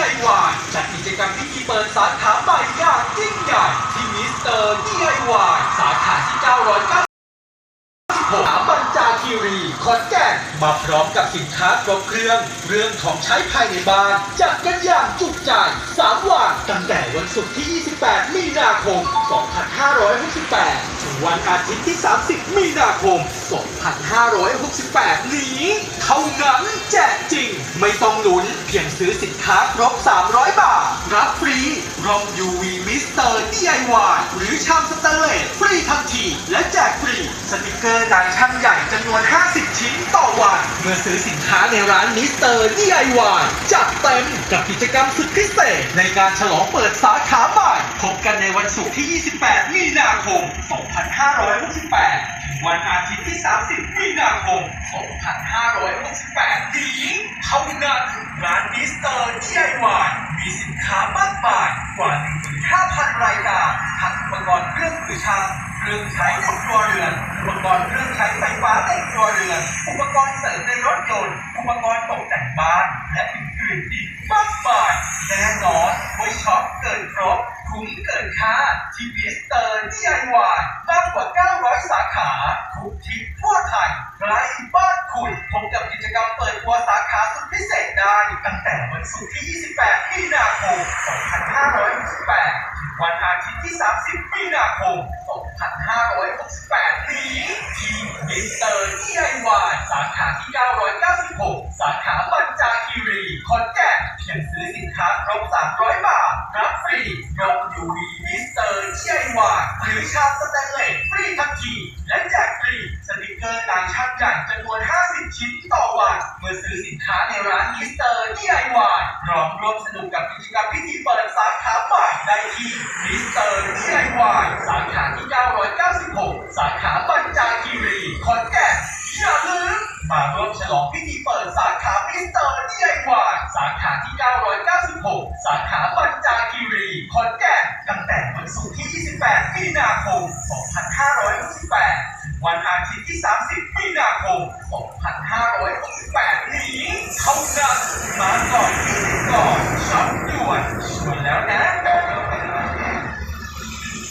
DIY จัดกิจกรรมพิธีเปิดสาขาใหม่อย่างยิ่งใหญ่ที่มิสเตอร์ DIY สาขาที่ 990 16สาบัญจาคีรีขอนแก่นมาพร้อมกับสินค้าครบเครื่อง เรื่องของใช้ภายในบ้านจัดกันอย่างจุใจ3วันตั้งแต่วันศุกร์ที่ 28 มีนาคม 2568 ถึงวันอาทิตย์ที่ 30 มีนาคม 2568 นี้ เท่านั้นแจกจริงไม่ต้อง พียงซื้อสินค้าครบ 300 บาท รับฟรีร่ม UV Mister DIY หรือชามสแตนเลสฟรีทันที และแจกฟรี สติกเกอร์นายช่างใหญ่จำนวน 50 ชิ้นต่อวัน เมื่อซื้อสินค้าในร้าน Mister DIY จัดเต็มกับกิจกรรมสุดพิเศษ ในการฉลองเปิดสาขาใหม่พบกันในวันศุกร์ที่ 28 มีนาคม 2568ถึงวันอาทิตย์ที่ 30 มีนาคม 2568 มีสินค้ามากมายกว่า 15,000 รายการ ทั้งอุปกรณ์เครื่องมือช่างเครื่องใช้ในครัวเรือนอุปกรณ์เครื่องใช้ไฟฟ้าในครัวเรือนอุปกรณ์เสริมในรถยนต์อุปกรณ์ตกแต่งบ้านและอื่นๆอีกมากมายแน่นอนไม่ช็อปเกินครบคุ้มเกินค่าที่มิสเตอร์ DIY มากกว่า 900 สาขาทุกทิศทั่วไทยใกล้บ้านคุณพบกับกิจกรรมเปิด ได้ตั้งแต่วันศุกร์ที่ 28 มีนาคม 2568 วันอาทิตย์ที่ 30 มีนาคม 2568 นี้ที่มิสเตอร์ DIY สาขาที่ 996 สาขาบัญจาคีรีขอนแก่นเพียงซื้อสินค้าครบ 300 บาท รับฟรีร่ม UV มิสเตอร์ DIY หรือชามสแตนเลสฟรีทันทีและแจกฟรีสติกเกอร์นายช่างใหญ่จำนวน 50 ชิ้นต่อวัน เมื่อซื้อสินค้า ร้อมร่วมสนุกกับกิจกรรมพิธีเปิดสาขาใหม่ได้ที่มิสเตอร์ดีไอวายสาขาที่ 996 สาขาปัญจาคีรีขอนแก่นอย่าลืมมาร่วมฉลองพิธีเปิดสาขามิสเตอร์ดีไอวายสาขาที่ 996 สาขาปัญจาคีรีขอนแก่นตั้งแต่วันศุกร์ที่ 28 มีนาคม 2568วันอาทิตย์ที่ 30 มีนาคม 2568นี้เท่านั้นมาก่อน 아.